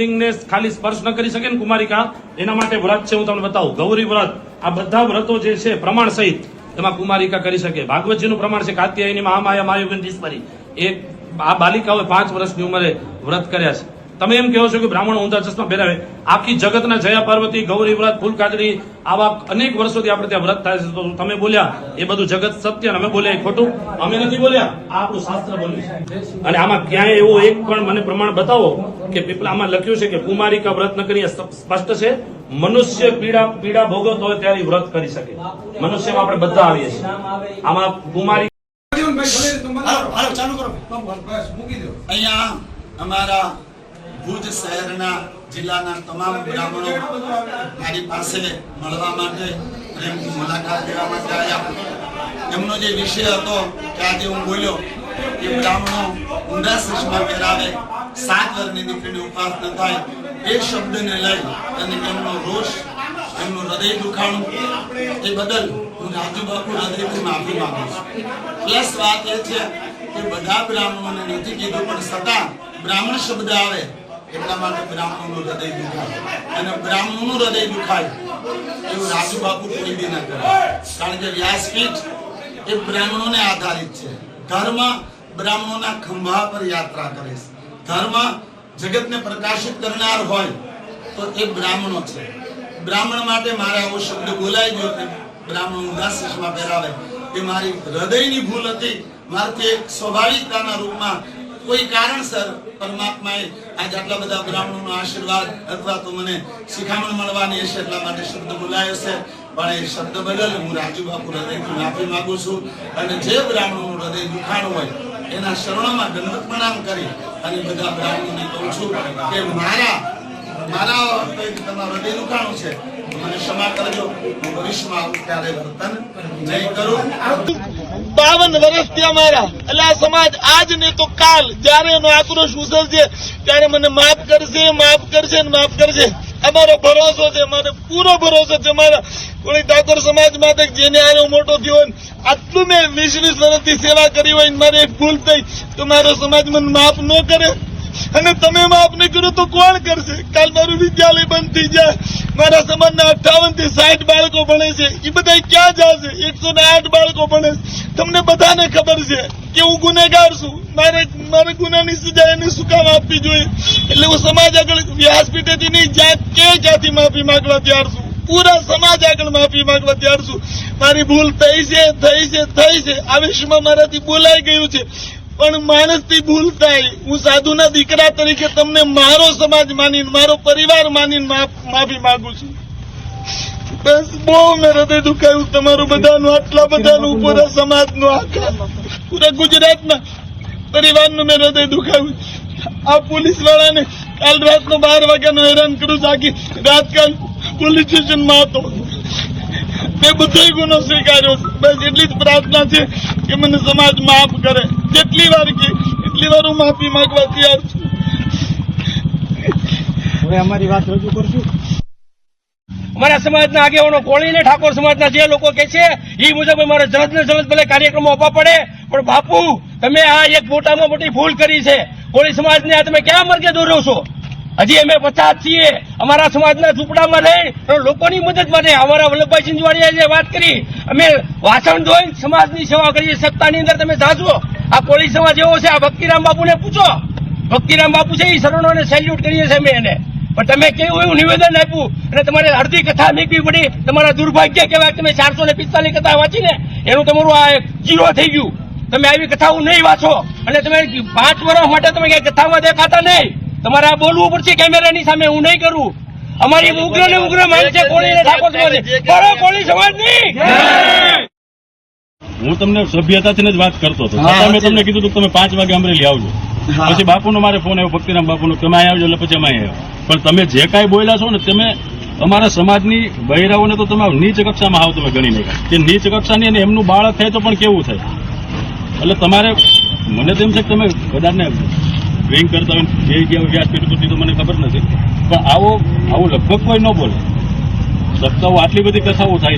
શિવલિંગને ખાલી સ્પર્શ ન કરી શકે ને કુમારિકા, એના માટે વ્રત છે, હું તમને બતાવું. ગૌરી વ્રત, આ બધા વ્રતો જે છે, પ્રમાણ સહિત, એમાં કુમારિકા કરી શકે. ભાગવતજીનું પ્રમાણ છે, કાત્યાયની મહામાયા માયુગંધીશ્વરી એ આ બાલિકાઓએ પાંચ વર્ષની ઉંમરે વ્રત કર્યા છે. તમે એમ કહો છો કે બ્રાહ્મણ ઊંધા ચશ્મા પહેરાવે? આખી જગતના જયા પાર્વતી ગૌરી વ્રત ફૂલ ફૂલકાજડી આવા અનેક વર્ષોથી આપણે ત્યાં વ્રત થાય છે. તો તમે બોલ્યા એ બધું જગત સત્ય અને અમે બોલ્યા એ ખોટું. અમે નથી બોલ્યા આ આપણું શાસ્ત્ર બોલ્યું છે. અને આમાં ક્યાંય એવું એક પણ મને પ્રમાણ બતાવો કે પીપલા આમાં લખ્યું છે કે કુમારિકા વ્રત ન કરી સ્પષ્ટ છે. મનુષ્ય પીડા પીડા ભોગવતો હોય ત્યારે વ્રત કરી શકે. મનુષ્યમાં આપણે બધા આવીએ છીએ. આમાં કુમારી ચાલુ કરો. અહીંયા અમારા ભુજ શહેરના જિલ્લાના તમામ બ્રાહ્મણો મારી પાસે મળવા માટે પ્રેમની મુલાકાત લેવા માટે આવ્યા. એમનો જે વિષય હતો કે આજે હું બોલ્યો કે બ્રાહ્મણો ઊંડા ચશ્મા પહેરાવે સાત વર્ષની દીકરીની ઉપાસ ન થાય, એ શબ્દને લઈ અને એમનો રોષ, એમનું હૃદય દુખાણું, એ બદલ હું રાજુબાપુ હૃદયથી માફી માંગુ છું. પ્લસ વાત એ છે કે બધા બ્રાહ્મણોને નથી કીધું, પણ છતાં બ્રાહ્મણ શબ્દ આવે એટલા માટે બ્રાહ્મણનું હૃદય દુખાય. અને બ્રાહ્મણનું હૃદય દુખાય, એવું રાજુ કોઈ બી ન કરે. કારણ કે વ્યાસપીઠ એ બ્રાહ્મણોને આધારિત છે. ધર્મ બ્રાહ્મણોના ખંભા પર યાત્રા કરે છે. ધર્મ જગતને પ્રકાશિત કરનાર હોય તો એ બ્રાહ્મણો છે. બ્રાહ્મણ માટે મારે આવો શબ્દ બોલાઈ ગયો કે બ્રાહ્મણ ઊંધા પહેરાવે. એ મારી હૃદયની ભૂલ હતી. મારથી એક સ્વાભાવિકતાના રૂપમાં કોઈ કારણસર પરમાત્માએ આજ આટલા બધા બ્રાહ્મણોનો આશીર્વાદ અથવા તો મને શિખામણ મળવાની હશે એટલા માટે શબ્દ બોલાયો છે. પણ એ શબ્દ બદલ હું રાજુ બાપુ હૃદયથી માફી માંગુ છું અને જે બ્રાહ્મણોનું હૃદય દુખાણું હોય એના શરણોમાં દંડ પ્રણામ કરી અને બધા બ્રાહ્મણોને કહું છું કે મારા મારા તમારું હૃદય દુખાણું છે. મને ક્ષમા કરજો. હું ભવિષ્યમાં આવું ક્યારે વર્તન નહીં કરું. બાવન ત્યાં અમારા એટલે આ સમાજ આજ ને તો કાલ, જયારે એનો આક્રોશ ઉસરશે ત્યારે મને માફ કરશે માફ કરશે માફ કરશે. અમારો ભરોસો છે મને પૂરો ભરોસો છે મારા. કોઈ ઠાકોર સમાજ માટે જેને આનો મોટો થયો હોય આટલું મેં વીસ વીસ વર્ષથી સેવા કરી હોય મારે એક ભૂલ થઈ, તો મારો સમાજ મને માફ ન કરે. અને તમે માફ નહીં કરો તો કોણ કરશે? કાલ મારું વિદ્યાલય બંધ થઈ જાય. મારા સમાજના અઠાવનથી સાઠ બાળકો ભણે છે. એ બધા ક્યાં જશે? એકસો ને આઠ બાળકો ભણે તમને બધાને ખબર છે કે હું ગુનેગાર છું. મારે મારે ગુનાની સજા એને શું કામ આપવી જોઈએ? એટલે હું સમાજ આગળ વ્યાસપીઠેથી નહીં, જાત કે જાતિ માફી માંગવા તૈયાર છું. પૂરા સમાજ આગળ માફી માંગવા તૈયાર છું. મારી ભૂલ થઈ છે થઈ છે થઈ છે. આ વિશ્વમાં મારાથી બોલાઈ ગયું છે. પણ માણસથી ભૂલ થાય. હું સાધુના દીકરા તરીકે તમને મારો સમાજ માનીને, મારો પરિવાર માનીને માફ- માંગુ છું. બસ બહુ મેં હૃદય દુખાયું તમારું બધાનું, આટલા બધાનું પૂરા સમાજનું આખા પૂરા ગુજરાતના પરિવારનું મેં હૃદય દુખાયું. આ પોલીસ વાળાને કાલ રાતનો બાર વાગ્યાનો હેરાન કરું આખી રાત કાલ પોલીસ સ્ટેશનમાં હતો. મેં બધો ગુનો સ્વીકાર્યો. બસ એટલી જ પ્રાર્થના છે કે મને સમાજ માફ કરે. જેટલી વાર કે એટલી વાર હું માફી માંગવા તૈયાર છું. હવે અમારી વાત રજૂ કરશું. અમારા સમાજના આગેવાનો કોળીને ઠાકોર સમાજના જે લોકો કે છે એ મુજબ અમારે જલદ ને જલદ ભલે કાર્યક્રમો આપવા પડે પણ બાપુ તમે આ એક મોટામાં મોટી ભૂલ કરી છે. કોળી સમાજને આ તમે ક્યાં મર્ગે દોરો છો? હજી અમે પચાસ છીએ. અમારા સમાજના ઝૂંપડામાં રહી અને લોકોની મદદ માટે અમારા વલ્લભભાઈ સિંજવાડિયાએ જે વાત કરી. અમે વાસણ ધોઈ સમાજની સેવા કરીએ સત્તાની અંદર તમે જાજો. આ કોળી સમાજ એવો છે આ ભક્તિરામ બાપુને પૂછો. ભક્તિરામ બાપુ છે એ શરણોને સેલ્યુટ કરીએ છીએ અમે એને. પણ તમે કેવું એવું નિવેદન આપ્યું? અને તમારે અડધી કથા મૂકવી પડી. તમારા દુર્ભાગ્ય કહેવાય તમે ચારસો ને પિસ્તાલીસ કથા વાંચીને એનું તમારું આ જીરો થઈ ગયું. તમે આવી કથાઓ નહીં વાંચો. અને તમે પાંચ વર્ષ માટે તમે ક્યાંય કથામાં દેખાતા નહીં. તમારે આ બોલવું પડશે કેમેરાની સામે હું નહીં કરું. અમારી ઉગ્ર ને ઉગ્ર માન છે કોળી ઠાકોર સમાજ. કોળી સમાજ સમાજની હું તમને સભ્યતાથી જ વાત કરતો હતો. મેં તમને કીધું હતું તમે પાંચ વાગે અમરેલી આવજો. પછી બાપુનો મારે ફોન આવ્યો ભક્તિરામ બાપુનો તમે અહીં આવજો એટલે પછી અમે આવ્યો. પણ તમે જે કાંઈ બોલ્યા છો ને તમે અમારા સમાજની બહેરાઓને તો તમે નીચ કક્ષામાં આવો તમે ગણી નાખ્યા કે નીચ કક્ષાની અને એમનું બાળક થાય તો પણ કેવું થાય? એટલે તમારે મને તો એમ છે કે તમે બધાને ડ્રિંક કરતા હોય જે ગયા વ્યાસપીઠ પરથી તો મને ખબર નથી. પણ આવો આવું લગભગ કોઈ ન બોલે. સત્તાઓ આટલી બધી કથાઓ થાય